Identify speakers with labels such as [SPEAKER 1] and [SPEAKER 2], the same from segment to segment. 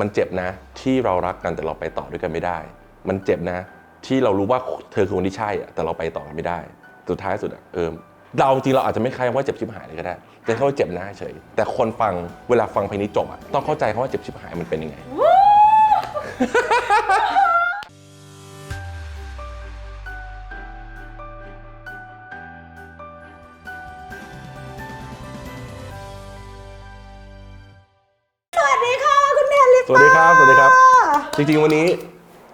[SPEAKER 1] มันเจ็บนะ ที่เรารักกันแต่เราไปต่อด้วยกันไม่ได้ มันเจ็บนะ ที่เรารู้ว่าเธอคือคนที่ใช่อะแต่เราไปต่อกันไม่ได้ สุดท้ายสุดอะเออเราจริงเราอาจจะไม่ใครว่าเจ็บชิบหายเลยก็ได้ แต่เขาเจ็บนะเฉย แต่คนฟังเวลาฟังเพลงนี้จบอะต้องเข้าใจเขาว่าเจ็บชิบหายมันเป็นยังไง
[SPEAKER 2] วัสดีค
[SPEAKER 1] รับ สวัสดีครับ จริงๆ วันนี้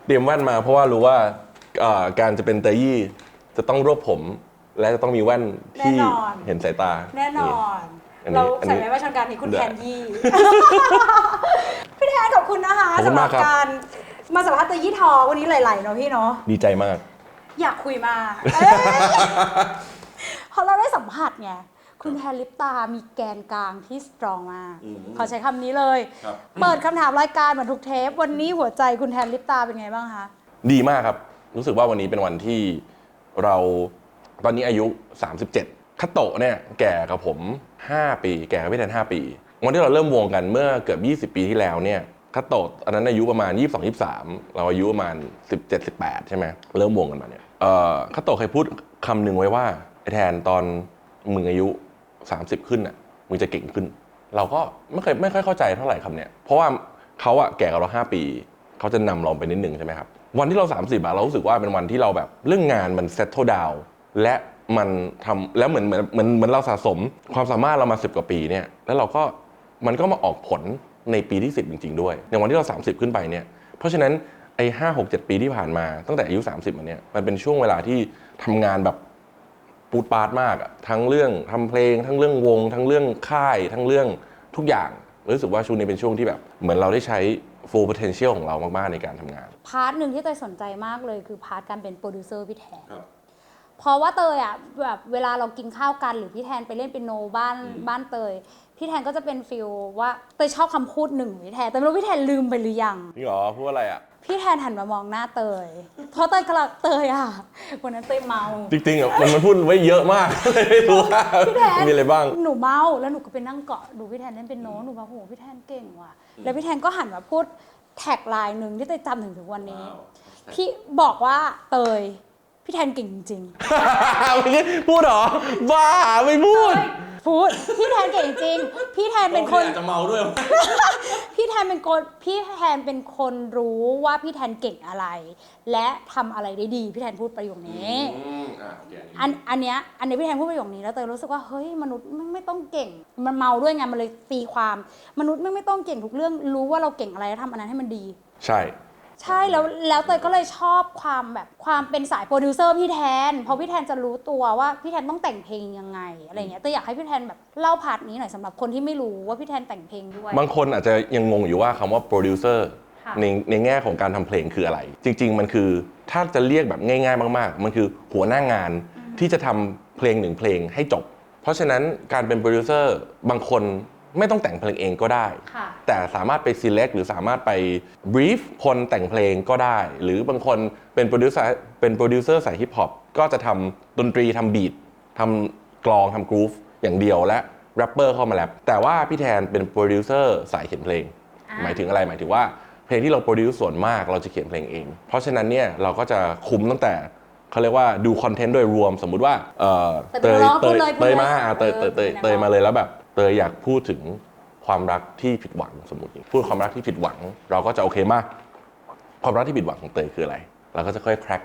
[SPEAKER 1] เตรียมแว่นมาเพราะว่ารู้ว่าเอ่อการจะเป็นเตยี่จะต้องรวบผม และจะต้องมีแว่นที่เห็นสายตา
[SPEAKER 2] แน่นอน
[SPEAKER 1] อันนี้
[SPEAKER 2] เรา
[SPEAKER 1] อันนี้
[SPEAKER 2] ใส่ไว้ว่าชนการนี้คุณ
[SPEAKER 1] เดี๋
[SPEAKER 2] แท
[SPEAKER 1] ยว
[SPEAKER 2] นยี่ พี่แทนขอบคุณนะคะ
[SPEAKER 1] ขอบคุณ
[SPEAKER 2] สำหรั
[SPEAKER 1] มากครับ
[SPEAKER 2] การมาสัมภาษณ์เตยี่ทอวันนี้หลายๆเนาะพี่เนาะ
[SPEAKER 1] ดีใจมาก
[SPEAKER 2] อยากคุยมากเอ้ยเพราะเราได้สัมผัสไง คุณแทนลิปตามีแกนกลางที่สตรองมาก
[SPEAKER 1] อืม
[SPEAKER 2] ขอใช้คำนี้เลย
[SPEAKER 1] ครับ
[SPEAKER 2] เปิดคำถามรายการเหมือนทุกเทป วันนี้หัวใจคุณแทนลิปตาเป็นไงบ้างคะ
[SPEAKER 1] ดีมากครับ รู้สึกว่าวันนี้เป็นวันที่เราตอนนี้อายุ 37คาโตะเนี่ยแก่กับผม 5 ปี แก่กับพี่แทน5 ปี วันที่เราเริ่มวงกันเมื่อเกือบ 20 ปีที่แล้วเนี่ยคาโตะอันนั้นอายุประมาณ 22 23 เราอายุประมาณ 17 18 ใช่ไหมเริ่มวงกันมาเนี่ยเอ่อคาโตะเคยพูดคำหนึ่งไว้ว่าไอ้แทนตอนมึงอายุ 30 ขึ้นอะมึงจะเก่งขึ้น เราก็ไม่เคยไม่ค่อยเข้าใจเท่าไหร่คำเนี้ยเพราะว่าเขาอะแก่กับเรา5ปีเขาจะนำเราไปนิดหนึ่งใช่ไหมครับวันที่เรา 30อะเรารู้สึกว่าเป็นวันที่เราแบบเรื่องงานมัน settle down และมันทำแล้วเหมือนเหมือนเหมือนเหมือนเราสะสม ความสามารถเรามา10กว่าปีเนี่ยแล้วเราก็มันก็มาออกผลในปีที่ 10 จริง ๆ ด้วยในวันที่เรา 30 ขึ้นไปเนี่ยเพราะฉะนั้นไอ้ห้าหกเจ็ดปีที่ผ่านมาตั้งแต่อายุ 30มาเนี่ยมันเป็นช่วงเวลาที่ทำงานแบบ ปูดปาดมากอะทั้งเรื่องทำเพลง ทั้งเรื่องวง ทั้งเรื่องค่าย ทั้งเรื่องทุกอย่างรู้สึกว่าช่วงนี้เป็นช่วงที่แบบ เหมือนเราได้ใช้ full potential ของเรามาก ๆ ในการทำงาน
[SPEAKER 2] พาร์ทหนึ่งที่เตยสนใจมากเลยคือพาร์ทการเป็นโปรดิวเซอร์พี่แทน
[SPEAKER 1] ครับ
[SPEAKER 2] เพราะว่าเตยอะแบบเวลาเรากินข้าวกันหรือพี่แทนไปเล่นเปียโนบ้านบ้านเตย พี่แทนก็จะเป็นฟิลว่าเตยชอบคำพูดหนึ่งของพี่แทนแต่ไม่รู้พี่แทนลืมไปหรือยัง
[SPEAKER 1] นี่หรอพูดอะไรอะ
[SPEAKER 2] พี่แทนหันมามองหน้าเตย เพราะเตยกำลังเตยอะวันนั้นเตยเมา
[SPEAKER 1] จริงๆอะมันมันพูดไว้เยอะมากเลยไม่รู้ว่า
[SPEAKER 2] พี่แทน
[SPEAKER 1] มีอะไรบ้าง
[SPEAKER 2] หนูเมาแล้วหนูก็ไปนั่งเกาะดูพี่แทนเล่นเป็นโน้ตหนูบอกโหพี่แทนเก่งว่ะ แล้วพี่แทนก็หันมาพูดแท็กไลน์หนึ่งที่เตยจำถึงถึงวันนี้ พี่บอกว่าเตยพี่แทนเก่งจริง
[SPEAKER 1] ไม่ใช่พูดเหรอบ้าไม่พูด
[SPEAKER 2] ๆ พูด พี่แทนเก่งจริง พี่แทนเป็นคน
[SPEAKER 1] จะเมาด้วย
[SPEAKER 2] พี่แทนเป็นคนพี่แทนเป็นคนรู้ว่าพี่แทนเก่งอะไร และทำอะไรได้ดี พี่แทนพูดประโยคนี้อันอันเนี้ยอันเนี้ยพี่แทนพูดประโยคนี้แล้วเตยรู้สึกว่าเฮ้ยมนุษย์ไม่ไม่ต้องเก่ง มันเมาด้วยไงมันเลยตีความ มนุษย์ไม่ไม่ต้องเก่งทุกเรื่องรู้ว่าเราเก่งอะไรแล้วทำอันนั้นให้มันดี
[SPEAKER 1] ใช่
[SPEAKER 2] ใช่แล้วแล้วเตยก็เลยชอบความแบบความเป็นสายโปรดิวเซอร์พี่แทนเพราะพี่แทนจะรู้ตัวว่าพี่แทนต้องแต่งเพลงยังไงอะไรเงี้ยเตยอยากให้พี่แทนแบบเล่าพาร์ทนี้หน่อยสำหรับคนที่ไม่รู้ว่าพี่แทนแต่งเพลงด้วย
[SPEAKER 1] บางคนอาจจะยังงงอยู่ว่าคำว่าโปรดิวเซอร์
[SPEAKER 2] ค่ะ
[SPEAKER 1] ในในแง่ของการทำเพลงคืออะไร จริง ๆ มันคือถ้าจะเรียกแบบง่าย ๆ มาก ๆ มันคือหัวหน้างานที่จะทำเพลงหนึ่งเพลงให้จบ เพราะฉะนั้นการเป็นโปรดิวเซอร์บางคน ไม่ต้องแต่งเพลงเองก็ได้
[SPEAKER 2] ค่ะ
[SPEAKER 1] แต่สามารถไป select หรือสามารถไป brief คนแต่งเพลงก็ได้ หรือบางคนเป็นโปรดิวเซอร์เป็นโปรดิวเซอร์สายฮิปฮอปก็จะทำดนตรีทำบีททำกลองทำกรูฟอย่างเดียวและแรปเปอร์เข้ามาแรปแต่ว่าพี่แทนเป็นโปรดิวเซอร์สายเขียนเพลง
[SPEAKER 2] อ่า
[SPEAKER 1] หมายถึงอะไรหมายถึงว่าเพลงที่เราโปรดิวส่วนมากเราจะเขียนเพลงเอง เพราะฉะนั้นเนี่ยเราก็จะคุมตั้งแต่เขาเรียกว่าดูคอนเทนต์โดยรวมสมมุติว่าเอ่อ
[SPEAKER 2] แต่เป็นร้อง
[SPEAKER 1] เต
[SPEAKER 2] พูด
[SPEAKER 1] ย
[SPEAKER 2] เลย
[SPEAKER 1] เตย
[SPEAKER 2] พูดเลย
[SPEAKER 1] มาอะเตยเตยเตย
[SPEAKER 2] เออ
[SPEAKER 1] เตยมาเลยแล้วแบบ เตยอยากพูดถึงความรักที่ผิดหวังสมมติพูดความรักที่ผิดหวัง เราก็จะโอเคมาก ความรักที่ผิดหวังของเตยคืออะไรเราก็จะค่อยแคร็ก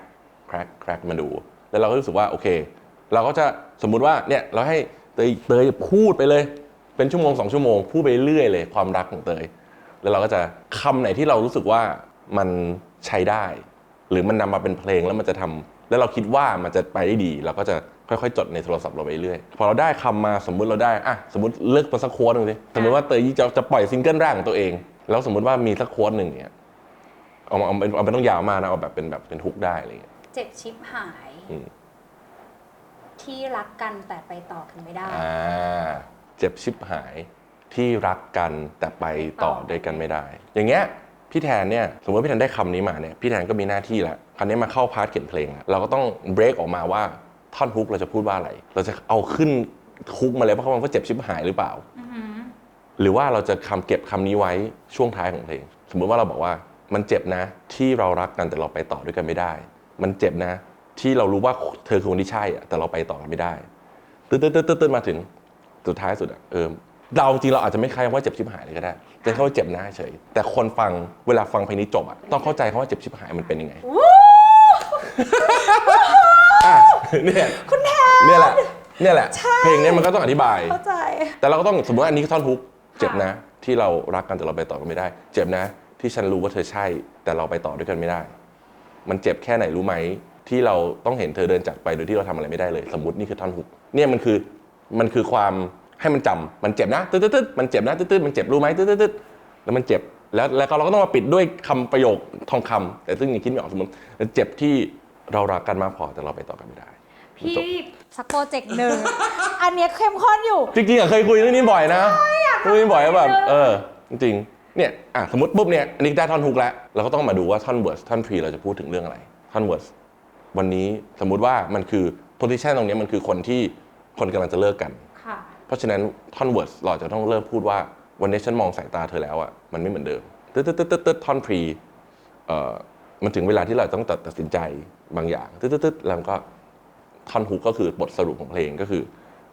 [SPEAKER 1] แคร็กแคร็กมาดู แล้วเราก็รู้สึกว่าโอเค เราก็จะสมมุติว่าเนี่ยเราให้เตยเตยพูดไปเลย เป็นชั่วโมงสองชั่วโมงพูดไปเรื่อยเลย ความรักของเตยแล้วเราก็จะคำไหนที่เรารู้สึกว่ามันใช้ได้ หรือมันนำมาเป็นเพลงแล้วมันจะทำแล้วเราคิดว่ามันจะไปได้ดี เราก็จะ ค่อยๆ จดในโทรศัพท์เราไปเรื่อย พอเราได้คำมาสมมุติเราได้อะสมมติเลือกมาสักโค้ดหนึ่งสิสมมติว่าเตยจะจะปล่อยซิงเกิลแรกของตัวเอง แล้วสมมติว่ามีสักโค้ดหนึ่งเนี่ยเอามาเอาเป็นเอาเป็นต้องยาวมากนะเอาแบบเป็นแบบเป็นฮุกได้อะไรอย่างเงี้ย
[SPEAKER 2] เจ็บชิปหาย
[SPEAKER 1] อืม
[SPEAKER 2] ที่รักกันแต่ไปต่อกันไม่ได้
[SPEAKER 1] อ่าเจ็บชิบหายที่รักกันแต่ไปต่อด้วยกันไม่ได้ อย่างเงี้ยพี่แทนเนี่ยสมมติว่าพี่แทนได้คำนี้มาเนี่ยพี่แทนก็มีหน้าที่แล้วคราวนี้มาเข้าพาร์ทเขียนเพลงอะเราก็ต้องเบรกออกมาว่า ท่อนฮุกเราจะพูดว่าอะไร เราจะเอาขึ้นฮุกมาเลยเพราะมันก็เจ็บชิบหายหรือเปล่าหรือว่าเราจะคำเก็บคำนี้ไว้ช่วงท้ายของเพลง สมมุติว่าเราบอกว่ามันเจ็บนะ ที่เรารักกันแต่เราไปต่อด้วยกันไม่ได้ มันเจ็บนะ ที่เรารู้ว่าเธอคือคนที่ใช่อะแต่เราไปต่อกันไม่ได้ตึ๊ดตึ๊ดตึ๊ดตึ๊ดตึ๊ดมาถึงสุดท้ายสุดอะเออเราจริงเราอาจจะไม่ใครว่าเจ็บชิบหายเลยก็ได้แต่เขาว่าเจ็บนะเฉย แต่คนฟังเวลาฟังเพลงนี้จบอะต้องเข้าใจเขาว่าเจ็บชิบหายมันเป็นยังไง อะเนี่ยคุณแทน เนี่ยแหละเนี่ยแหละเพลงเนี้ยมันก็ต้องอธิบาย
[SPEAKER 2] เข้าใจ
[SPEAKER 1] แต่เราก็ต้องสมมติว่าอันนี้ท่อนฮุกเจ็บนะ ที่เรารักกันแต่เราไปต่อกันไม่ได้ เจ็บนะ ที่ฉันรู้ว่าเธอใช่ แต่เราไปต่อด้วยกันไม่ได้ มันเจ็บแค่ไหนรู้ไหม ที่เราต้องเห็นเธอเดินจากไปโดยที่เราทำอะไรไม่ได้เลย สมมตินี่คือท่อนฮุกเนี่ยมันคือมันคือความให้มันจำมันเจ็บนะตึ๊ดตึ๊ดตึ๊ดมันเจ็บนะตึ๊ดตึ๊ดมันเจ็บรู้ไหมตึ๊ดตึ๊ดตึ๊ดแล้วมันเจ็บแล้วแล้วเราก็ต้องมาปิดด้วยคำประโยคทองคำแต่ซึ่งยังคิดไม่ออกสมมติเจ็บที่ เรารักกันมากพอแต่เราไปต่อกันไม่ได้
[SPEAKER 2] พี่
[SPEAKER 1] จบ
[SPEAKER 2] สักโปรเจกต์หนึ่ง อันเนี้ยเข้มข้นอยู่
[SPEAKER 1] จริงๆอะเคยคุยเรื่องนี้บ่อยนะคุยเรื่องนี้บ่อยว่าแบบเออจริงๆเนี่ยอะสมมติปุ๊บเนี่ยอันนี้ได้ท่อนฮุกแล้วเราก็ต้องมาดูว่าท่อนเวิร์สท่อนทรีเราจะพูดถึงเรื่องอะไรท่อนเวิร์สวันนี้สมมุติว่ามันคือโพ i ิชันตรงเนี้ยมันคือคนที่คนกำลังจะเลิกกัน
[SPEAKER 2] ค่ะ
[SPEAKER 1] เพราะฉะนั้นท่อนเวิร์สเราจะต้องเริ่มพูดว่าวันนี้ฉันมองสายตาเธอแล้วอะมันไม่เหมือนเดิมตึ๊ดตึ๊ดตึ๊ดตึ๊ดตึ๊ดท่อนพรีเอ่อ มันถึงเวลาที่เราต้องตัดตัดสินใจบางอย่างตึ๊ดตึ๊ดตึ๊ดแล้วก็ท่อนฮุกก็คือบทสรุปของเพลงก็คือ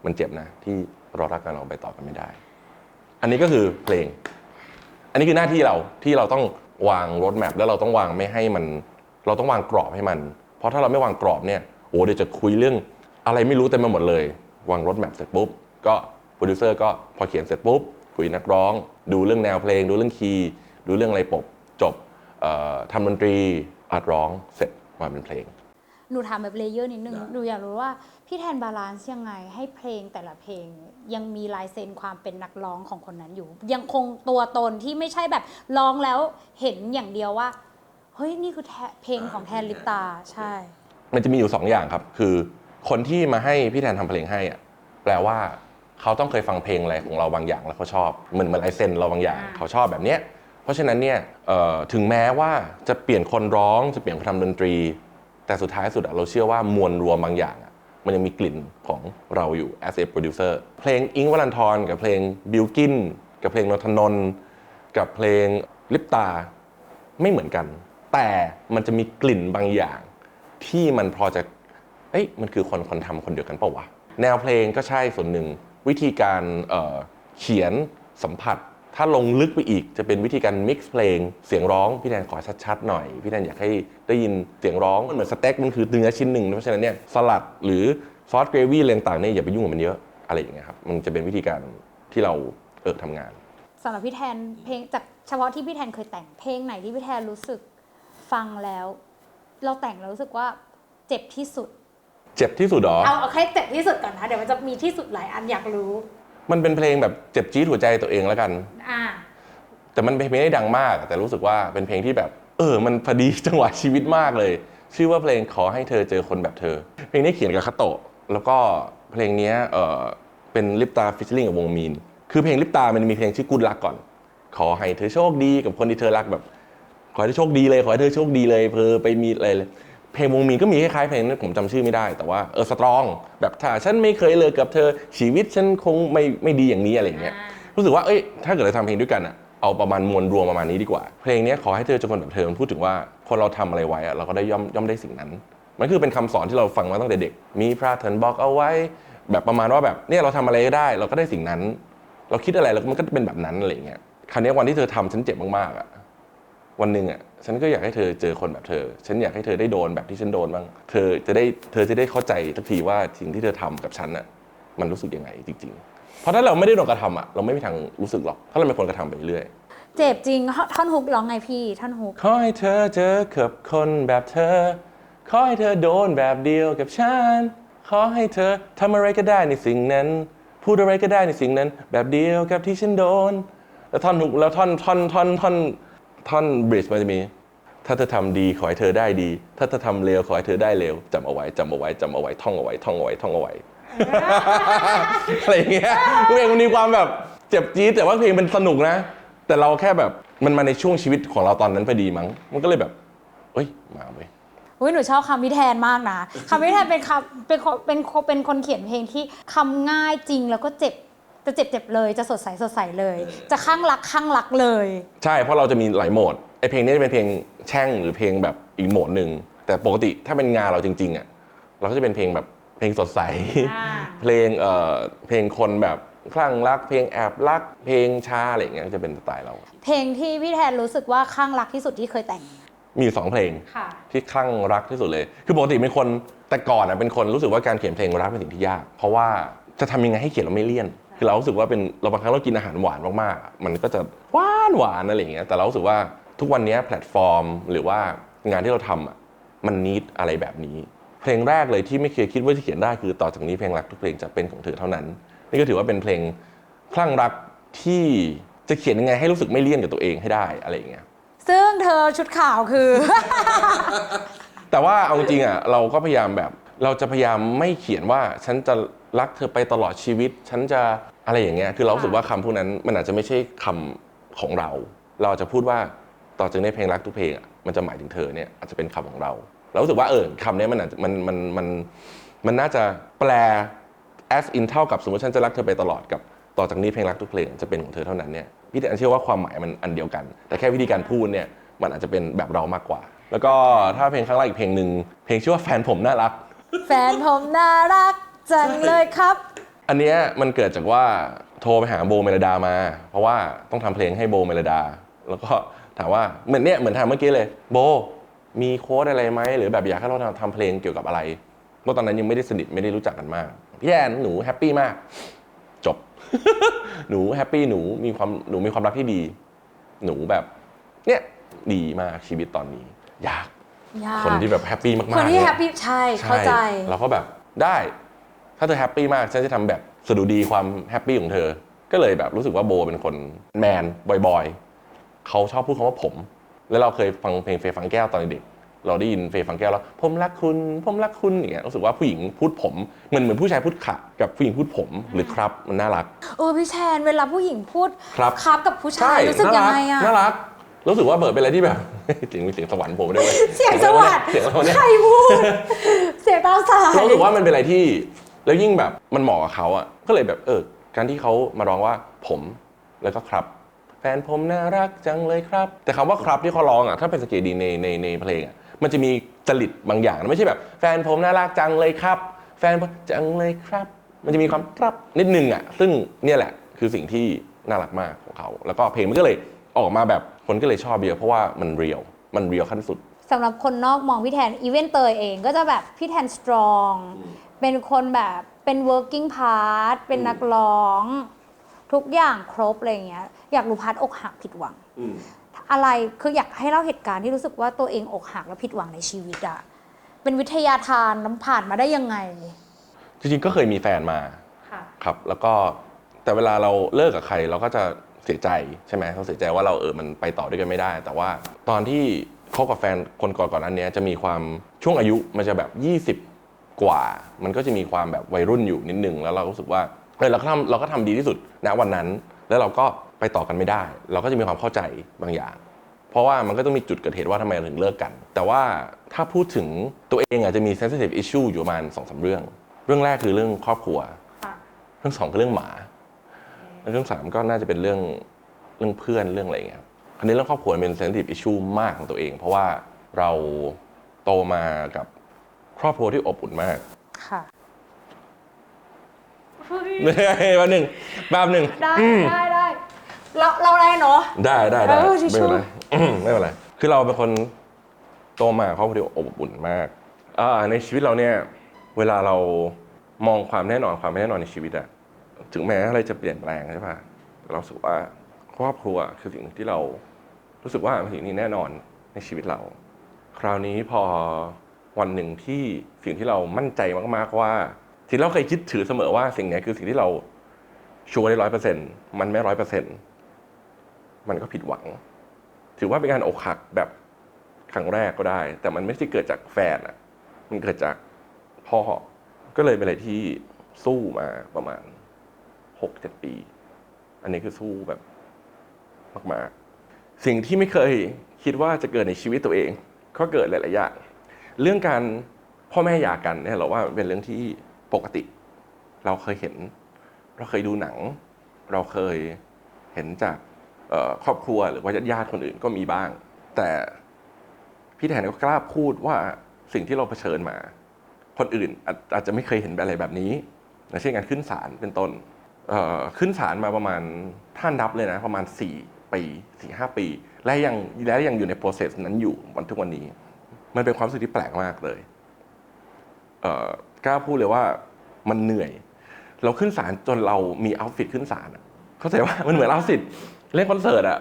[SPEAKER 1] มันเจ็บนะ ที่เรารักกันเราไปต่อกันไม่ได้ อันนี้ก็คือเพลง อันนี้คือหน้าที่เราที่เราต้องวางรถแมพแล้วเราต้องวางไม่ให้มัน เราต้องวางกรอบให้มัน เพราะถ้าเราไม่วางกรอบเนี่ยโอ้เดี๋ยวจะคุยเรื่องอะไรไม่รู้เต็มไปหมดเลย วางรถแมพเสร็จปุ๊บก็โปรดิวเซอร์ก็พอเขียนเสร็จปุ๊บคุยนักร้อง ดูเรื่องแนวเพลง ดูเรื่องคีย์ดูเรื่องอะไรปกจบ ทำดนตรีอัดร้องเสร็จมาเป็นเพลง
[SPEAKER 2] หนูถามแบบเลเยอร์นิดนึง หนูอยากรู้ว่าพี่แทนบาลานซ์ยังไงให้เพลงแต่ละเพลง ยังมีลายเซ็นความเป็นนักร้องของคนนั้นอยู่ ยังคงตัวตนที่ไม่ใช่แบบร้องแล้วเห็นอย่างเดียวว่า เฮ้ย นี่คือแทเพลงของแทนลิปตาใช่
[SPEAKER 1] มันจะมีอยู่สองอย่างครับ คือคนที่มาให้พี่แทนทำเพลงให้อะแปลว่าเขาต้องเคยฟังเพลงอะไรของเราบางอย่างแล้วเขาชอบเหมือนเหมือนลายเซ็นเราบางอย่าง
[SPEAKER 2] อ่า
[SPEAKER 1] เขาชอบแบบเนี้ยเพ ราะฉะนั้นเนี่ยถึงแม้ว่าจะเปลี่ยนคนร้องจะเปลี่ยนคนทำดนตรี แต่สุดท้ายสุดเราเชื่อว่ามวลรวมบางอย่าง มันยังมีกลิ่นของเราอยู่ as a producer เพลงอิงค์วรันทรกับเพลงบิลกินกับเพลงนนทนนท์กับเพลงลิปตาไม่เหมือนกัน แต่มันจะมีกลิ่นบางอย่าง ที่มันพอจะเอ้ยมันคือคนคนทำคนเดียวกันเปล่าวะแนวเพลงก็ใช่ส่วนหนึ่งวิธีการเเขียนสัมผัส ถ้าลงลึกไปอีกจะเป็นวิธีการมิกซ์เพลง เสียงร้องพี่แทนขอชัดๆหน่อย พี่แทนอยากให้ได้ยินเสียงร้องมันเหมือนสเต็กมันคือเนื้อชิ้นหนึ่งเพราะฉะนั้นเนี่ยสลัดหรือซอสเกรวี่อะไรต่างๆเนี่ยอย่าไปยุ่งกับมันเยอะอะไรอย่างเงี้ยครับมันจะเป็นวิธีการที่เราเออทำงาน
[SPEAKER 2] สำหรับพี่แทนเพลงจากเฉพาะที่พี่แทนเคยแต่งเพลงไหนที่พี่แทนรู้สึกฟังแล้ว เราแต่งแล้วรู้สึกว่าเจ็บที่สุด
[SPEAKER 1] เจ็บที่สุดเหรอ
[SPEAKER 2] เอาเอาแค่เจ็บที่สุดก่อนนะเดี๋ยวมันจะมีที่สุดหลายอันอยากรู้
[SPEAKER 1] มันเป็นเพลงแบบเจ็บจี๊ดหัวใจตัวเองแล้วกัน
[SPEAKER 2] อ่า
[SPEAKER 1] แต่มันเป็นเพลงที่ดังมาก แต่รู้สึกว่าเป็นเพลงที่แบบ เออ มันพอดีจังหวะชีวิตมากเลย ชื่อว่าเพลงขอให้เธอเจอคนแบบเธอ เพลงนี้เขียนกับคาโตะ แล้วก็เพลงเนี้ยเออเป็นลิปตาฟิชชิ่งกับวงมีน คือเพลงลิปตามันมีเพลงชื่อกุดลักก่อน ขอให้เธอโชคดีกับคนที่เธอรักแบบ ขอให้เธอโชคดีเลย ขอให้เธอโชคดีเลยเพอไปมีอะไรเลย เพลงวงมีนก็มีคล้ายๆเพลงนั้นผมจำชื่อไม่ได้ แต่ว่าเออสตรองแบบถ้าฉันไม่เคยเลิกกับเธอชีวิตฉันคงไม่ไม่ดีอย่างนี้อะไรเงี้ยรู้สึกว่าเอ้ยถ้าเกิดเราทำเพลงด้วยกันอะเอาประมาณมวลรวมประมาณนี้ดีกว่า เพลงนี้ขอให้เธอจอคนแบบเธอมันพูดถึงว่าคนเราทำอะไรไว้อะเราก็ได้ย่อมย่อมได้สิ่งนั้น มันคือเป็นคำสอนที่เราฟังมาตั้งแต่เด็ก มีพระท่านบอกเอาไว้ แบบประมาณว่าแบบเนี่ยเราทำอะไรก็ได้ เราก็ได้สิ่งนั้น เราคิดอะไรแล้วมันก็เป็นแบบนั้นอะไรเงี้ยคราวนี้วันที่เธอทำฉันเจ็บมากๆอะวันหนึ่งอะ ฉันก็อยากให้เธอเจอคนแบบเธอ ฉันอยากให้เธอได้โดนแบบที่ฉันโดนบ้าง เธอจะได้เธอจะได้เข้าใจสักทีว่าสิ่งที่เธอทำกับฉันอะมันรู้สึกยังไงจริง ๆ เพราะถ้าเราไม่ได้โดนกระทำอะเราไม่มีทางรู้สึกหรอกถ้าเราเป็นคนกระทำไปเรื่อย
[SPEAKER 2] เจ็บจริงท่อนฮุกร้องไงพี่ท่อนฮุก
[SPEAKER 1] ขอให้เธอเจอกับคนแบบเธอขอให้เธอโดนแบบเดียวกับฉันขอให้เธอทำอะไรก็ได้ในสิ่งนั้น พูดอะไรก็ได้ในสิ่งนั้น แบบเดียวกับที่ฉันโดน แล้วท่อนฮุกแล้วท่อนท่อนท่อนท่อน ท่อนบริดจ์มันจะมี ถ้าเธอทำดีขอให้เธอได้ดี ถ้าเธอทำเลวขอให้เธอได้เลวจำเอาไว้จำเอาไว้จำเอาไว้ท่องเอาไว้ท่องเอาไว้ท่องเอาไว้อะไรอย่างเงี้ยเพลงมันมีความแบบเจ็บจี๊ดแต่ว่าเพลงมันสนุกนะ แต่เราแค่แบบมันมาในช่วงชีวิตของเราตอนนั้นพอดีมั้ง มันก็เลยแบบเอ้ยมาเว้ย
[SPEAKER 2] อุ้ยหนูชอบคำพี่แทนมากนะคำพี่แทนเป็นคำเป็นเป็นเป็นคนเขียนเพลงที่คำง่ายจริงแล้วก็เจ็บ จะเจ็บเจ็บเลย จะสดใสสดใสเลย จะข้างรักข้างรักเลย
[SPEAKER 1] ใช่เพราะเราจะมีหลายโหมดไอเพลงนี้จะเป็นเพลงแช่งหรือเพลงแบบอีกโหมดหนึ่งแต่ปกติถ้าเป็นงานเราจริงๆอะเราก็จะเป็นเพลงแบบเพลงสดใส
[SPEAKER 2] อ่า
[SPEAKER 1] เพลงเอ่อเพลงคนแบบคลั่งรัก เพลงแอบรัก เพลงช้าอะไรอย่างเงี้ยก็จะเป็นสไตล์เรา
[SPEAKER 2] เพลงที่พี่แทนรู้สึกว่าข้างรักที่สุดที่เคยแต่ง
[SPEAKER 1] มีอยู่สองเพลง
[SPEAKER 2] ค่ะ
[SPEAKER 1] ที่คลั่งรักที่สุดเลย คือปกติเป็นคนแต่ก่อนอะเป็นคนรู้สึกว่าการเขียนเพลงรักเป็นสิ่งที่ยาก เพราะว่าจะทำยังไงให้เขียนแล้วไม่เลี่ยน คือเรารู้สึกว่าเป็นเราบางครั้งเรากินอาหารหวานมากๆอะมันก็จะหวานหวานอะไรอย่างเงี้ยแต่เรารู้สึกว่าทุกวันนี้แพลตฟอร์ม หรือว่างานที่เราทำอะมันนิดอะไรแบบนี้ เพลงแรกเลยที่ไม่เคยคิดว่าจะเขียนได้คือต่อจากนี้เพลงรักทุกเพลงจะเป็นของเธอเท่านั้น นี่ก็ถือว่าเป็นเพลงคลั่งรักที่จะเขียนยังไงให้รู้สึกไม่เลี่ยนกับตัวเองให้ได้อะไรอย่างเงี้ย
[SPEAKER 2] ซึ่งเธอชุดขาวคือ
[SPEAKER 1] แต่ว่าเอาจริงๆอะเราก็พยายามแบบ เราจะพยายามไม่เขียนว่าฉันจะรักเธอไปตลอดชีวิต ฉันจะ อะไรอย่างเงี้ยคือเรารู้สึกว่าคำพวกนั้นมันอาจจะไม่ใช่คำของเรา เราจะพูดว่าต่อจากนี้เพลงรักทุกเพลงอะมันจะหมายถึงเธอเนี่ยอาจจะเป็นคำของเรา เรารู้สึกว่าเออคำเนี้ยมันอาจจะมันมันมันมันน่าจะแปล as in เท่ากับสมมติฉันจะรักเธอไปตลอดกับต่อจากนี้เพลงรักทุกเพลงจะเป็นของเธอเท่านั้นเนี่ยพี่แอนเชื่อว่าความหมายมันอันเดียวกัน แต่แค่วิธีการพูดเนี่ยมันอาจจะเป็นแบบเรามากกว่า แล้วก็ถ้าเพลงข้างล่างอีกเพลงหนึ่งเพลงชื่อว่าแฟนผมน่ารัก
[SPEAKER 2] แฟนผมน่ารักจังเลยครับ
[SPEAKER 1] อันเนี้ยมันเกิดจากว่าโทรไปหาโบเมลดามา เพราะว่าต้องทำเพลงให้โบเมลดา แล้วก็ถามว่าเหมือนเนี้ยเหมือนทำเมื่อกี้เลย โบมีโค้ดอะไรไหมหรือแบบอยากให้เราทำทำเพลงเกี่ยวกับอะไรเพราะตอนนั้นยังไม่ได้สนิทไม่ได้รู้จักกันมากพี่แอนหนูแฮปปี้มาก จบ หนูแฮปปี้หนูมีความหนูมีความรักที่ดี หนูแบบเนี่ยดีมากชีวิตตอนนี้ อยาก
[SPEAKER 2] ยาก
[SPEAKER 1] คนที่แบบแฮปปี้มากๆ
[SPEAKER 2] คนที่
[SPEAKER 1] เย
[SPEAKER 2] แฮปปี้ใช่เข้าใจ
[SPEAKER 1] เราก็แบบได้ ถ้าเธอแฮปปี้มากฉันจะทำแบบสะดุดีความแฮปปี้ของเธอ ก็เลยแบบรู้สึกว่าโบเป็นคนแมนบอยๆเขาชอบพูดคำว่าผม แล้วเราเคยฟังเพลงเฟย์ฟังแก้วตอนเด็กเราได้ยินเฟย์ฟังแก้วแล้ว ผมรักคุณ ผมรักคุณอย่างเงี้ยรู้สึกว่าผู้หญิงพูดผมเหมือนเหมือนผู้ชายพูดขะกับผู้หญิงพูดผมหรือครับมันน่ารัก
[SPEAKER 2] เออพี่แชนเวลาผู้หญิงพูด
[SPEAKER 1] ครับ
[SPEAKER 2] ครับกับผู้ชายรู้สึกยังไงอะ
[SPEAKER 1] น่ารักรู้สึกว่าเบิร์ดเป็นอะไรที่แบบเสียงมีเสียงสวรรค์ผมด้วยว้
[SPEAKER 2] เสียงสวัสดิ์
[SPEAKER 1] เสียงเราเนี่ย
[SPEAKER 2] ใครพูดเสียงตามสาย
[SPEAKER 1] เรารู้สึกว่ามันเป็นอะไรที่ แล้วยิ่งแบบมันเหมาะกับเขาอะก็เลยแบบเออการที่เขามาร้องว่าผมแล้วก็ครับ แฟนผมน่ารักจังเลยครับ แต่คำว่าครับที่เขาร้องอะถ้าเป็นสเกตดีในในในเพลงอะมันจะมีจริตบางอย่าง ไม่ใช่แบบ แฟนผมน่ารักจังเลยครับ แฟนผมจังเลยครับ มันจะมีความครับนิดนึงอะซึ่งเนี่ยแหละคือสิ่งที่น่ารักมากของเขา แล้วก็เพลงมันก็เลยออกมาแบบคนก็เลยชอบเยอะเพราะว่ามันเรียลมันเรียลขั้นสุด
[SPEAKER 2] สำหรับคนนอกมองพี่แทนอีเวนเตยเองก็จะแบบพี่แทนสตรอง เป็นคนแบบเป็น working part เป็นนักร้อง ทุกอย่างครบอะไรอย่างเงี้ย อยากรู้พาร์ทอกหักผิดหวังอะไรคืออยากให้เล่าเหตุการณ์ที่รู้สึกว่าตัวเองอกหักแล้วผิดหวังในชีวิตอะเป็นวิทยาทานน้ำผ่านมาได้ยังไง
[SPEAKER 1] จริงๆ ก็เคยมีแฟนมา
[SPEAKER 2] ค่ะ
[SPEAKER 1] ครับ แล้วก็แต่เวลาเราเลิกกับใครเราก็จะเสียใจใช่ไหมเราเสียใจว่าเราเออมันไปต่อด้วยกันไม่ได้ แต่ว่าตอนที่คบกับแฟนคนก่อนก่อนๆนั้นเนี้ยจะมีความช่วงอายุมันจะแบบ20 กว่า มันก็จะมีความแบบวัยรุ่นอยู่นิดนึง แล้วเรารู้สึกว่าเออเราก็ทำเราก็ทำดีที่สุดณวันนั้น แล้วเราก็ไปต่อกันไม่ได้ เราก็จะมีความเข้าใจบางอย่าง เพราะว่ามันก็ต้องมีจุดเกิดเหตุว่าทำไมเราถึงเลิกกัน แต่ว่าถ้าพูดถึงตัวเองอาจจะมี sensitive issue อยู่ประมาณสองสาเรื่อง เรื่องแรกคือเรื่องครอบครัว
[SPEAKER 2] ค่ะ
[SPEAKER 1] เรื่องสองคือเรื่องหมาแล้วเรื่องสามก็น่าจะเป็นเรื่องเรื่องเพื่อนเรื่องอะไรอย่างเงี้ยครับอันนี้เรื่องครอบครัวเป็น sensitive issue มากของตัวเอง เพราะว่าเราโตมากับ ครอบครัวที่อบอุ่นมาก
[SPEAKER 2] ค่ะ
[SPEAKER 1] แป๊บหนึ่งแป๊บหนึ่ง
[SPEAKER 2] ได้ได้ได้เราเราอะไรเนาะ
[SPEAKER 1] ได้ได้ได้
[SPEAKER 2] เออชิ
[SPEAKER 1] ไม่
[SPEAKER 2] วๆ
[SPEAKER 1] เป็นไรไม่เป็นไรคือเราเป็นคนโตมากับครอบครัวที่อบอุ่นมากอ่าในชีวิตเราเนี่ย เวลาเรามองความแน่นอนความไม่แน่นอนในชีวิตอะถึงแม้อะไรจะเปลี่ยนแปลงใช่ปะแต่เรารู้สึกว่าครอบครัวคือสิ่งหนึ่งที่เรารู้สึกว่าเป็นสิ่งที่แน่นอนในชีวิตเรา คราวนี้พอ วันหนึ่งที่สิ่งที่เรามั่นใจมากๆว่าสิ่งที่เราเคยคิดถือเสมอว่าสิ่งนี้คือสิ่งที่เราชัวร์ได้ร้อยเปอร์เซ็นต์มันไม่ร้อยเปอร์เซ็นต์มันก็ผิดหวัง ถือว่าเป็นการอกหักแบบครั้งแรกก็ได้ แต่มันไม่ใช่เกิดจากแฟนอะมันเกิดจากพ่อ ก็เลยเป็นอะไรที่สู้มาประมาณหกเจ็ดปี อันนี้คือสู้แบบมาก ๆ สิ่งที่ไม่เคยคิดว่าจะเกิดในชีวิตตัวเอง ก็เกิดหลาย ๆ อย่าง เรื่องการพ่อแม่หย่ากันเนี่ยเราว่าเป็นเรื่องที่ปกติ เราเคยเห็น เราเคยดูหนัง เราเคยเห็นจากครอบครัวหรือว่าญาติๆคนอื่นก็มีบ้าง แต่พี่แทนก็กล้าพูดว่าสิ่งที่เราเผชิญมา คนอื่นอาจอาจจะไม่เคยเห็นอะไรแบบนี้เช่นการขึ้นศาลเป็นต้นขึ้นศาลมาประมาณท่านนับเลยนะ ประมาณ 4 ปี4 5 ปี และยังและยังอยู่ใน process นั้นอยู่วันทุกวันนี้ มันเป็นความรู้สึกที่แปลกมากเลยเอ่อกล้าพูดเลยว่ามันเหนื่อย เราขึ้นศาลจนเรามีเอาฟิตขึ้นศาลเข้าใจว่ามันเหมือนเอาฟิตเล่นคอนเสิร์ตอะ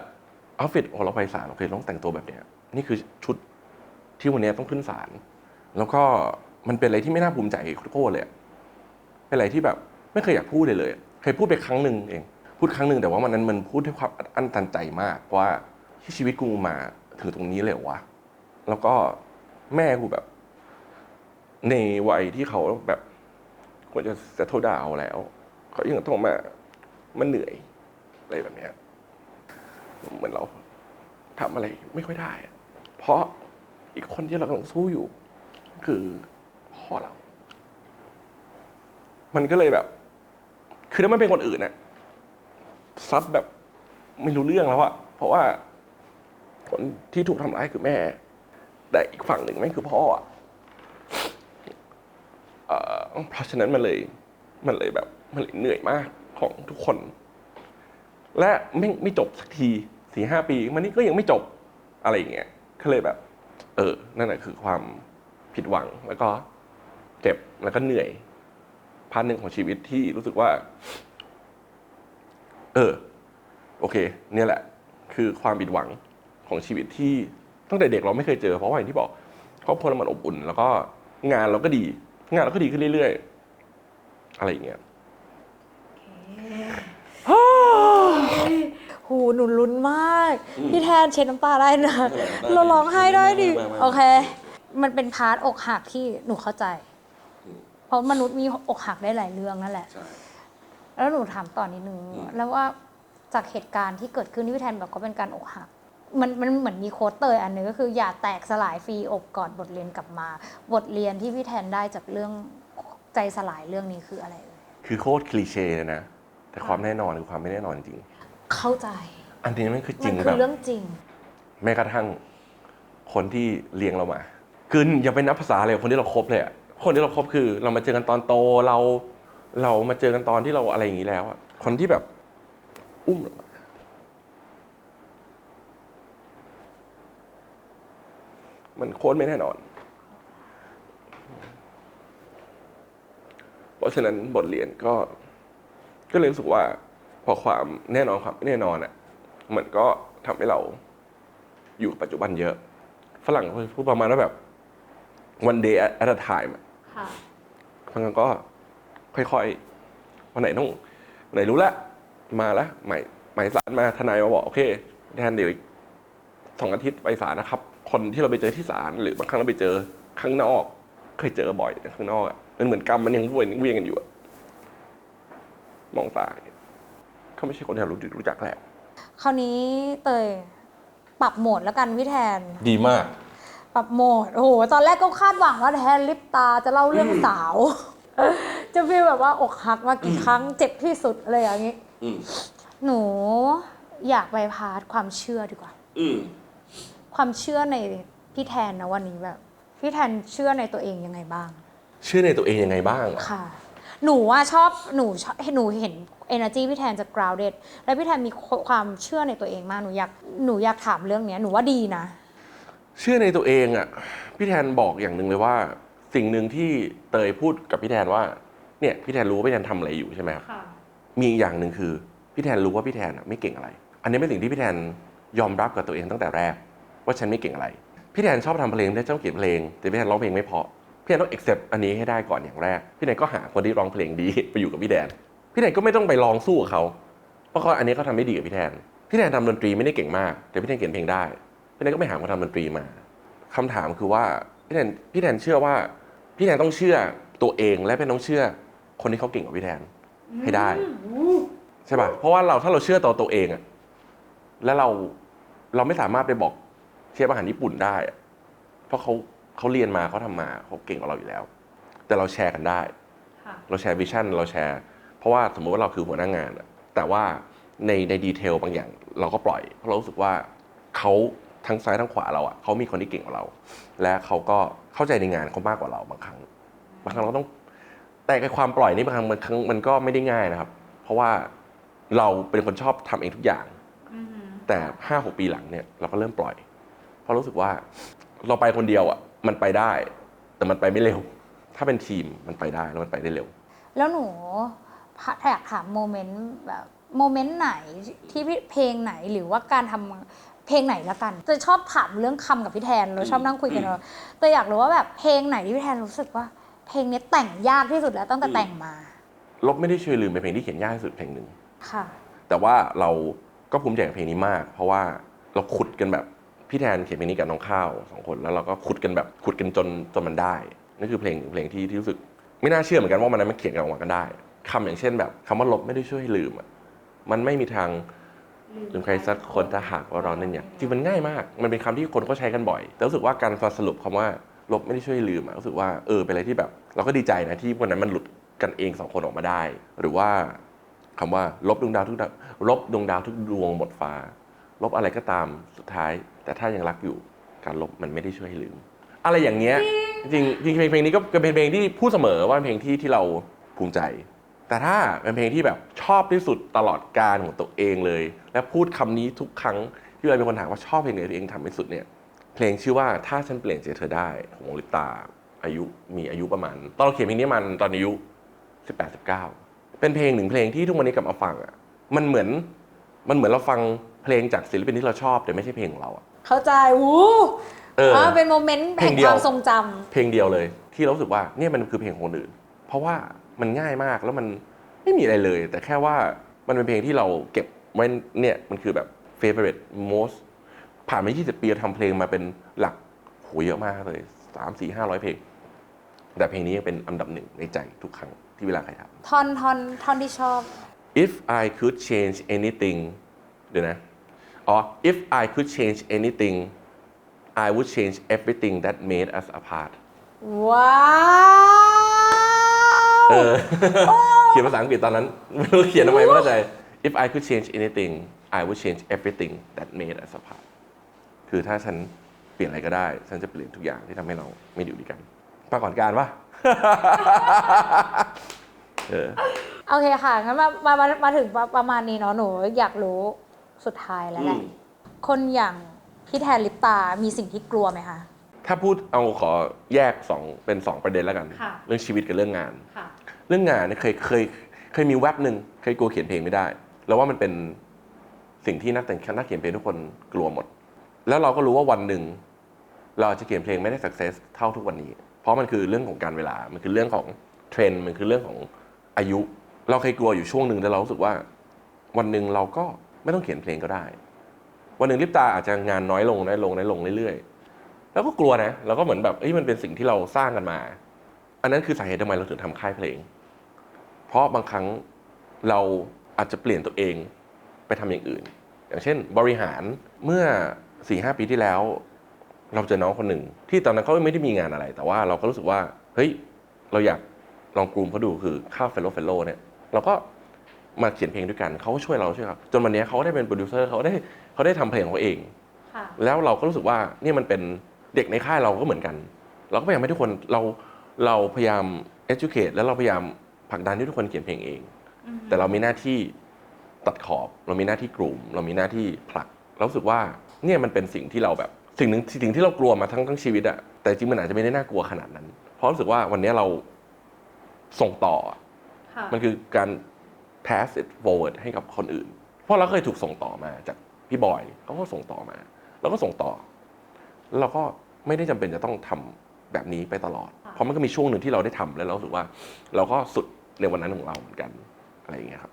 [SPEAKER 1] เอาฟิตโอ้เราไปศาลโอเคต้องแต่งตัวแบบเนี้ยนี่คือชุดที่วันนี้ต้องขึ้นศาลแล้วก็มันเป็นอะไรที่ไม่น่าภูมิใจโคตรเลยเป็นอะไรที่แบบไม่เคยอยากพูดเลยเลยเคยพูดไปครั้งหนึ่งเอง พูดครั้งหนึ่งแต่ว่ามันนั้นมันพูดด้วยความอั้นตันใจมากว่าที่ชีวิตกูมาถึงตรงนี้เลยวะแล้วก็ แม่กูแบบ ในวัยที่เขาแบบควรจะจะโทษดาวแล้ว เขายังต้องมามันเหนื่อยอะไรแบบเนี้ยเหมือนเราทำอะไรไม่ค่อยได้อะเพราะอีกคนที่เรากำลังสู้อยู่ คือพ่อเรา มันก็เลยแบบ คือถ้ามันเป็นคนอื่นน่ะซัดแบบไม่รู้เรื่องแล้วอะเพราะว่าคนที่ถูกทำร้ายคือแม่ แต่อีกฝั่งหนึ่งแม่งคือพ่ออะเอ่อเพราะฉะนั้นมันเลยมันเลยแบบมันเลยเหนื่อยมากของทุกคน และไม่ไม่จบสักทีสี่ห้าปีมันนี่ก็ยังไม่จบอะไรอย่างเงี้ยก็เลยแบบ เออ นั่นแหละคือความผิดหวังแล้วก็เจ็บแล้วก็เหนื่อยพาร์ทหนึ่งของชีวิตที่รู้สึกว่า เออ โอเค เนี่ยแหละ คือความผิดหวังของชีวิตที่ ตั้งแต่เด็กเราไม่เคยเจอเพราะว่าอย่างที่บอกครอบครัวเรามันอบอุ่น แล้วก็งานเราก็ดี งานเราก็ดีขึ้นเรื่อยๆ อะไรอย่างเงี้ย
[SPEAKER 2] หูหนูลุ้นมาก พี่แทนเช็ดน้ำตาได้นะ เราร้องไห้ได้ดิ
[SPEAKER 1] ไม่ไม่ไม่
[SPEAKER 2] โอเค มันเป็นพาร์ทอกหักที่หนูเข้าใจ เพราะมนุษย์มีอกหักได้หลายเรื่องนั่นแหละ
[SPEAKER 1] ใช่
[SPEAKER 2] แล้วหนูถามต่อนิดนึง
[SPEAKER 1] อืม
[SPEAKER 2] แล้วว่าจากเหตุการณ์ที่เกิดขึ้นที่พี่แทนบอกก็เป็นการอกหัก มันมันเหมือนมีโค้ดเตยอันหนึงก็คืออย่าแตกสลายฟรีอบกอดบทเรียนกลับมา บทเรียนที่พี่แทนได้จากเรื่องใจสลายเรื่องนี้คืออะไรเอ่ย
[SPEAKER 1] คือโคตรคลีเช่เลยนะ แต่ความแน่นอนคือความไม่แน่นอนจริง
[SPEAKER 2] เข้าใจ
[SPEAKER 1] อันนี้มันคือจ
[SPEAKER 2] มั
[SPEAKER 1] ริ
[SPEAKER 2] น
[SPEAKER 1] ง
[SPEAKER 2] คื
[SPEAKER 1] แบ
[SPEAKER 2] อบเรื่องจริง
[SPEAKER 1] แม้กระทั่งคนที่เลี้ยงเรามา คืออย่าไปนับภาษาเลยคนที่เราคบเลยอะคนที่เราคบคือ เรามาเจอกันตอนโตเรา เรามาเจอกันตอนที่เราอะไรอย่างนี้แล้วอะคนที่แบบ อุ้มเรามา มันโคตรไม่แน่นอน เพราะฉะนั้นบทเรียนก็ ก็เลยรู้สึกว่า พอความแน่นอนความไม่แน่นอนอะ มันก็ทำให้เราอยู่กับปัจจุบันเยอะ ฝรั่งเขาพูดประมาณว่าแบบ one day at a time อะ
[SPEAKER 2] ค่ะ
[SPEAKER 1] บางครั้งก็ค่อยๆ วันไหนต้องวันไหนรู้ละ มาละหมายหมายสารมาทนายมาบอก โอเคแทนเดี๋ยวอีกสองอาทิตย์ไปศาลนะครับ คนที่เราไปเจอที่ศาลหรือบางครั้งเราไปเจอข้างนอก เคยเจอบ่อยข้างนอกอะมันเหมือนกรรมมันยังวนเวียนกันอยู่อะมองตาอย่างเงี้ยเขาไม่ใช่คนที่เรารู้รู้จักแล้ว
[SPEAKER 2] คราวนี้เตยปรับโหมดแล้วกันพี่แทน
[SPEAKER 1] ดีมาก
[SPEAKER 2] ปรับโหมดโอ้โหตอนแรกก็คาดหวังว่าแทนลิปตาจะเล่าเรื่องสาว จะฟีลแบบว่าอกหักมากี่ครั้งเจ็บที่สุดอะไรอย่างนี้
[SPEAKER 1] อืม
[SPEAKER 2] หนูอยากไปพาร์ทความเชื่อดีกว่า
[SPEAKER 1] อืม
[SPEAKER 2] ความเชื่อในพี่แทนนะวันนี้แบบ พี่แทนเชื่อในตัวเองยังไงบ้าง
[SPEAKER 1] เชื่อในตัวเองยังไงบ้างเหรอ
[SPEAKER 2] ค่ะ หนูว่าชอบหนูชอบหนูเห็น energy พี่แทนจะ grounded และพี่แทนมีความเชื่อในตัวเองมากหนูอยากหนูอยากถามเรื่องเนี้ยหนูว่าดีนะ
[SPEAKER 1] เชื่อในตัวเองอะพี่แทนบอกอย่างหนึ่งเลยว่า สิ่งหนึ่งที่เตยพูดกับพี่แทนว่าเนี่ยพี่แทนรู้ว่าพี่แทนทำอะไรอยู่ใช่ไหมครับ
[SPEAKER 2] ค่ะ
[SPEAKER 1] มีอีกอย่างหนึ่งคือพี่แทนรู้ว่าพี่แทนอะไม่เก่งอะไร อันนี้เป็นสิ่งที่พี่แทนยอมรับกับตัวเองตั้งแต่แรก ว่าฉันไม่เก่งอะไร พี่แทนชอบทำเพลงได้ชอบเขียนเพลง แต่พี่แทนร้องเพลงไม่เพราะพี่แทนต้อง accept อันนี้ให้ได้ก่อนอย่างแรก พี่แทนก็หาคนที่ร้องเพลงดีไปอยู่กับพี่แทนพี่แทนก็ไม่ต้องไปลองสู้กับเขา เพราะเขาอันนี้เขาทำไม่ดีกับพี่แทนพี่แทนทำดนตรีไม่ได้เก่งมาก แต่พี่แทนเขียนเพลงได้ พี่แทนก็ไปหาคนทำดนตรีมาคำถามคือว่าพี่แทนพี่แทนเชื่อว่า พี่แทนต้องเชื่อตัวเองและพี่แทนต้องเชื่อ คนที่เขาเก่งกว่าพี่แทนให้ได้ใช่ป่ะ เพราะว่าเราถ้าเราเชื่อตัวตัวเองอะแล้วเราเราไม่สามารถไปบอก ฟอาหารญี่ปุ่นได้อะเพราะเขาเขาเรียนมาเขาทำมาเขาเก่งกว่าเราอยู่แล้ว แต่เราแชร์กันได้
[SPEAKER 2] ค่ะ
[SPEAKER 1] เราแชร์วิชั่นเราแชร์ เพราะว่าสมมติว่าเราคือหัวหน้างานอะแต่ว่าในในดีเทลบางอย่างเราก็ปล่อย เพราะเรารู้สึกว่าเขาทั้งซ้ายทั้งขวาเราอะเขามีคนที่เก่งกว่าเรา และเขาก็เข้าใจในงานเขามากกว่าเราบางครั้ง บางครั้งเราก็ต้อง แต่กับความปล่อยนี่บางครั้งบางครั้งมันก็ไม่ได้ง่ายนะครับ เพราะว่าเราเป็นคนชอบทำเองทุกอย่าง แต่ห้าหกปีหลังเนี่ยเราก็เริ่มปล่อยเพ ราะรู้สึกว่าเราไปคนเดียวอะมันไปได้ แต่มันไปไม่เร็ว ถ้าเป็นทีมมันไปได้แล้วมันไปได้เร็ว
[SPEAKER 2] แล้วหนูอยากถามโมเมนต์แบบโมเมนต์ไหนที่พี่เพลงไหนหรือว่าการทำเพลงไหนละกันจะชอบถามเรื่องคำกับพี่แทนเราชอบนั่งคุยกันเราแต่อยากรู้ว่าแบบเพลงไหนที่พี่แทนรู้สึกว่า เพลงนี้แต่งยากที่สุดแล้วตั้งแต่แต่งมา
[SPEAKER 1] ลบไม่ได้ช่วยลืมเป็นเพลงที่เขียนยากที่สุดเพลงหนึ่ง
[SPEAKER 2] ค่ะ
[SPEAKER 1] แต่ว่าเราก็ภูมิใจกับเพลงนี้มาก เพราะว่าเราขุดกันแบบ พี่แทนเขียนเพลงนี้กับน้องข้าวสองคนแล้วเราก็ขุดกันแบบขุดกันจนจนมันได้นั่นคือเพลงเพลงที่ที่รู้สึก ไม่น่าเชื่อเหมือนกันว่ามันนั้นมันเขียนกันออกมากันได้คำอย่างเช่นแบบคำว่าลบไม่ได้ช่วยให้ลืมอะมันไม่มีทางลืมใครสักคนถ้าหากว่าเรานั่นอย่างจริงมันง่ายมาก มันเป็นคำที่คนเขาใช้กันบ่อย แต่รู้สึกว่าการสรุปคำว่าลบไม่ได้ช่วยให้ลืมอะรู้สึกว่าเออเป็นอะไรที่แบบ เราก็ดีใจนะที่วันนั้นมันหลุดกันเองสองคนออกมาได้ หรือว่าคำว่าลบดวงดาวทุกดาวลบดวงดาวทุกดวงหมดฟ้า ลบอะไรก็ตามสุดท้าย แต่ถ้ายังรักอยู่การลบมันไม่ได้ช่วยให้ลืม อะไรอย่างเงี้ยจริงจริงเพลงเพลงนี้ก็เป็นเพลงที่พูดเสมอว่าเป็นเพลงที่ที่เราภูมิใจ แต่ถ้าเป็นเพลงที่แบบชอบที่สุดตลอดการของตัวเองเลย และพูดคำนี้ทุกครั้งที่เราเป็นคนถามว่าชอบเพลงไหนตัวเองทำที่สุดเนี่ยเพลงชื่อว่าถ้าฉันเปลี่ยนใจเธอได้ของวงลิปตาอายุมีอายุประมาณตอนเราเขียนเพลงนี้มันตอนอายุ18 19เป็นเพลงหนึ่งเพลงที่ทุกวันนี้กลับมาฟังอะมันเหมือนมันเหมือนเราฟัง เพลงจากศิลปินที่เราชอบแต่ไม่ใช่เพลงของเราอะ
[SPEAKER 2] เข้าใจวู้
[SPEAKER 1] เออ
[SPEAKER 2] อ่าเป็นโมเมนต์
[SPEAKER 1] เพล
[SPEAKER 2] แห่
[SPEAKER 1] ง
[SPEAKER 2] ง
[SPEAKER 1] เดี
[SPEAKER 2] ค
[SPEAKER 1] ยว
[SPEAKER 2] วามทรงจ
[SPEAKER 1] เพลงเดียวเลย ที่เรารู้สึกว่าเนี่ยมันคือเพลงของคนอื่น เพราะว่ามันง่ายมากแล้วมันไม่มีอะไรเลย แต่แค่ว่ามันเป็นเพลงที่เราเก็บไว้เนี่ยมันคือแบบ favorite most ผ่านมา 20 ปีเราทำเพลงมาเป็นหลักโหเยอะมากเลย 3 4 500 เพลง แต่เพลงนี้ยังเป็นอันดับหนึ่งในใจทุกครั้งที่เวลาใครทำ
[SPEAKER 2] ท่อนท่อนท่อนที่ชอบำ
[SPEAKER 1] if I could change anything เดี๋ยวนะ อ๋อ if I could change anything I would change everything that made us apart
[SPEAKER 2] ว้าว
[SPEAKER 1] เออเขียนภาษาอังกฤษตอนนั้นไม่รู้เขียนทำไมไม่เข้าใจ if I could change anything I would change everything that made us apart คือถ้าฉันเปลี่ยนอะไรก็ได้ ฉันจะเปลี่ยนทุกอย่างที่ทำให้เราไม่อยู่ด้วยกันปรากฏการณ์ปะเออ
[SPEAKER 2] โอเคค่ะงั้นมามามามาถึงประประมาณนี้เนาะหนูอยากรู้ สุดท้ายแล้วแหละ
[SPEAKER 1] อืม
[SPEAKER 2] คนอย่างพี่แทนลิปตา มีสิ่งที่กลัวไหมคะ
[SPEAKER 1] ถ้าพูดเอาขอแยกสองเป็นสองประเด็นแล้วกัน
[SPEAKER 2] ค่ะ
[SPEAKER 1] เรื่องชีวิตกับเรื่องงาน
[SPEAKER 2] ค่ะ
[SPEAKER 1] เรื่องงานเนี่ยเคยเคยเคยมีแว็บหนึ่งเคยกลัวเขียนเพลงไม่ได้ แล้วว่ามันเป็นสิ่งที่นักแต่งนักเขียนเพลงทุกคนกลัวหมด แล้วเราก็รู้ว่าวันหนึ่งเราอาจจะเขียนเพลงไม่ได้สักเซสเท่าทุกวันนี้ เพราะมันคือเรื่องของการเวลา มันคือเรื่องของเทรนด์มันคือเรื่องของอายุ เราเคยกลัวอยู่ช่วงหนึ่งแต่เรารู้สึกว่า วันหนึ่งเราก็ ไม่ต้องเขียนเพลงก็ได้ วันหนึ่งลิปตาอาจจะงานน้อยลงน้อยลงน้อยลงเรื่อยๆแล้วก็กลัวนะเราก็เหมือนแบบเอ้ยมันเป็นสิ่งที่เราสร้างกันมา อันนั้นคือสาเหตุทำไมเราถึงทำค่ายเพลง เพราะบางครั้งเราอาจจะเปลี่ยนตัวเองไปทำอย่างอื่น อย่างเช่น บริหารเมื่อ4ีหปีที่แล้ว เราเจอน้องคนหนึ่งที่ตอนนั้นเขาไม่ได้มีงานอะไร แต่ว่าเราก็รู้สึกว่าเฮ้ยเราอยากลองกลุ่มเขาดูคือข้าวเฟลโลเฟลโลเนี่ยเราก็ มาเขียนเพลงด้วยกันเขาก็ช่วยเราช่วยเราจนวันนี้เขาได้เป็นโปรดิวเซอร์เขาได้เขาได้ทำเพลงของเขาเอง
[SPEAKER 2] ค่ะ
[SPEAKER 1] แล้วเราก็รู้สึกว่าเนี่ยมันเป็นเด็กในค่ายเราก็เหมือนกัน เราก็พยายามให้ทุกคนเราเราพยายาม educate แล้วเราพยายามผลักดันให้ทุกคนเขียนเพลงเองแต่เรามีหน้าที่ตัดขอบ เรามีหน้าที่กลุ่ม เรามีหน้าที่ผลักเรารู้สึกว่าเนี่ยมันเป็นสิ่งที่เราแบบสิ่งหนึ่งสิ่งที่เรากลัวมาทั้งทั้งชีวิตอะแต่จริงมันอาจจะไม่ได้น่ากลัวขนาดนั้น เพราะรู้สึกว่าวันนี้เราส่งต่ออะ
[SPEAKER 2] ค่ะ
[SPEAKER 1] มันคือการ pass it forward ให้กับคนอื่น เพราะเราเคยถูกส่งต่อมาจากพี่บอยเขาก็ส่งต่อมาเราก็ส่งต่อแล้วเราก็ไม่ได้จำเป็นจะต้องทำแบบนี้ไปตลอด
[SPEAKER 2] ค่ะ
[SPEAKER 1] เพราะมันก็มีช่วงหนึ่งที่เราได้ทำแล้วเรารู้สึกว่า เราก็สุดในวันนั้นของเราเหมือนกันอะไรอย่างเงี้ยครับ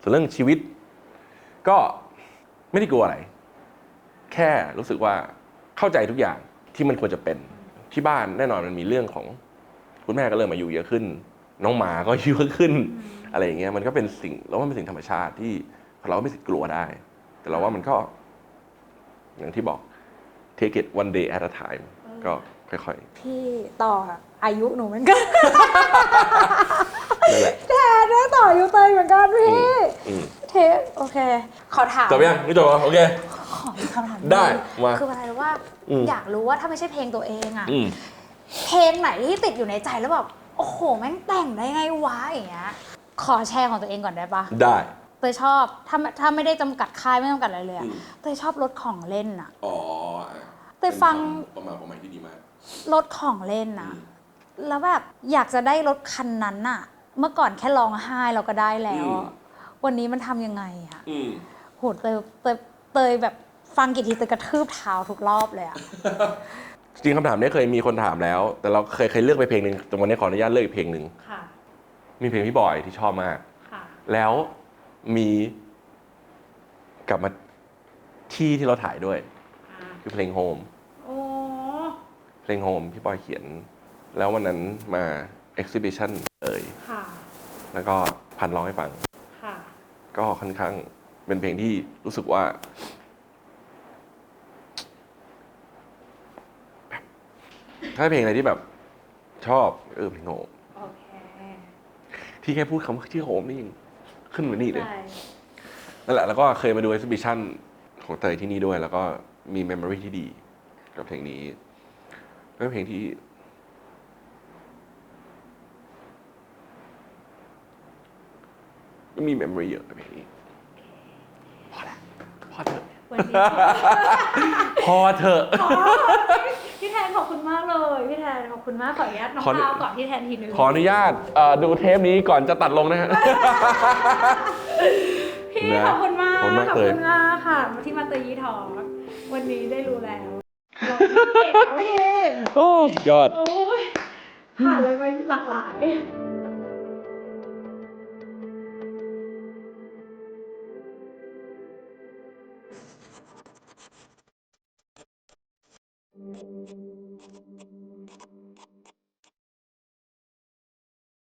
[SPEAKER 1] ส่วนเรื่องชีวิต ก็ไม่ได้กลัวอะไร แค่รู้สึกว่าเข้าใจทุกอย่างที่มันควรจะเป็นที่บ้านแน่นอนมันมีเรื่องของ คุณแม่ก็เริ่มอายุเยอะขึ้น น้องหมาก็อายุเยอะขึ้นอะไรอย่างเงี้ยมันก็เป็นสิ่งเราว่ามันเป็นสิ่งธรรมชาติที่เราไม่สิทธิ์กลัวได้ แต่เราว่ามันก็ อย่างที่บอก take it one day at a time ก็ค่อย
[SPEAKER 2] พี่ต่ออายุหนูเหมือนกัน
[SPEAKER 1] ๆนั่นแหละ
[SPEAKER 2] แทนอะได้ต่ออายุเตยเหมือนกันพี่
[SPEAKER 1] อืม
[SPEAKER 2] เทปโอเค ขอถาม
[SPEAKER 1] จบยังไม่จบเหรอโอเค
[SPEAKER 2] ขอมีคำถาม
[SPEAKER 1] ได้มา
[SPEAKER 2] คืออะไรรู้ว่า
[SPEAKER 1] อืม
[SPEAKER 2] อยากรู้ว่าถ้าไม่ใช่เพลงตัวเองอะ
[SPEAKER 1] อืม
[SPEAKER 2] เพลงไหนที่ติดอยู่ในใจแล้วแบบ โอ้โห แม่งแต่งได้ไงวะอย่างเงี้ย ขอแชร์ของตัวเองก่อนได้ปะ
[SPEAKER 1] ได้
[SPEAKER 2] เตยชอบ ถ้าถ้าไม่ได้จำกัดค่ายไม่จำกัดอะไรเลยอะ
[SPEAKER 1] อืม
[SPEAKER 2] เตยชอบรถของเล่นอะ
[SPEAKER 1] อ๋อ
[SPEAKER 2] ไปฟัง
[SPEAKER 1] ประมาณประมาณที่ดีมาก
[SPEAKER 2] รถของเล่นอะแล้วแบบอยากจะได้รถคันนั้นอะเมื่อก่อนแค่ร้องไห้เราก็ได้แล้วอะวันนี้มันทำยังไงอะ
[SPEAKER 1] อืม
[SPEAKER 2] โหเตยเตยเตยแบบฟังกี่ทีเตยกระทืบเท้าทุกรอบเลยอะ
[SPEAKER 1] จริงคำถามเนี้เคยมีคนถามแล้ว แต่เราเคยเคยเลือกไปเพลงหนึ่งแต่วันนี้ขออนุญาตเลือกอีกเพลงหนึ่ง
[SPEAKER 2] ค่ะ
[SPEAKER 1] มีเพลงพี่บอยที่ชอบมาก
[SPEAKER 2] ค่ะ
[SPEAKER 1] แล้วมีกลับมาที่ที่เราถ่ายด้วยคือเพลงโฮม
[SPEAKER 2] โอ้
[SPEAKER 1] เพลงโฮมพี่บอยเขียน แล้ววันนั้นมาเอ็กซิบิชันเอ่ย
[SPEAKER 2] ค่ะ
[SPEAKER 1] แล้วก็พันร้องให้ฟัง
[SPEAKER 2] ค่ะ
[SPEAKER 1] ก็ค่อนข้างเป็นเพลงที่รู้สึกว่าแบบ ถ้าเพลงอะไรที่แบบชอบเออเพลงโฮม
[SPEAKER 2] โอเค
[SPEAKER 1] ที่แค่พูดคำว่าชื่อโฮมนี่ยังขึ้นมานี่เลย
[SPEAKER 2] ได้
[SPEAKER 1] นั่นแหละแล้วก็เคยมาดู e อ h i ิชันของเตยที่นี่ด้วย แล้วก็มีเมมโมรีที่ดี กับเพลงนี้เป็นเพลงที่ ก็มีเมมโมรีเยอะกับเพลงนี้พอแล้วพอเถอะ
[SPEAKER 2] วันนี้
[SPEAKER 1] พอเถอะ
[SPEAKER 2] ขอพี่แทน ขอบคุณมากเลยพี่แทนขอบคุณมากขออนุญาตน้อง
[SPEAKER 1] ขอ
[SPEAKER 2] ดาวก่อนพี่แทนทีนึง
[SPEAKER 1] ขออนุญาตเอ่อดูเทปนี้ก่อนจะตัดลงนะฮะ
[SPEAKER 2] พี่
[SPEAKER 1] นะ
[SPEAKER 2] ขอบคุณมาก
[SPEAKER 1] ขอบคุณมาก
[SPEAKER 2] ขอบ
[SPEAKER 1] เตย
[SPEAKER 2] คุณมากค่ะที่มาเตยยีทองวันนี้ได้รู้แล้วเราเก่งโอเค
[SPEAKER 1] โอ้ยอด
[SPEAKER 2] โอ้ยผ่านอะไรไปหลากหลาย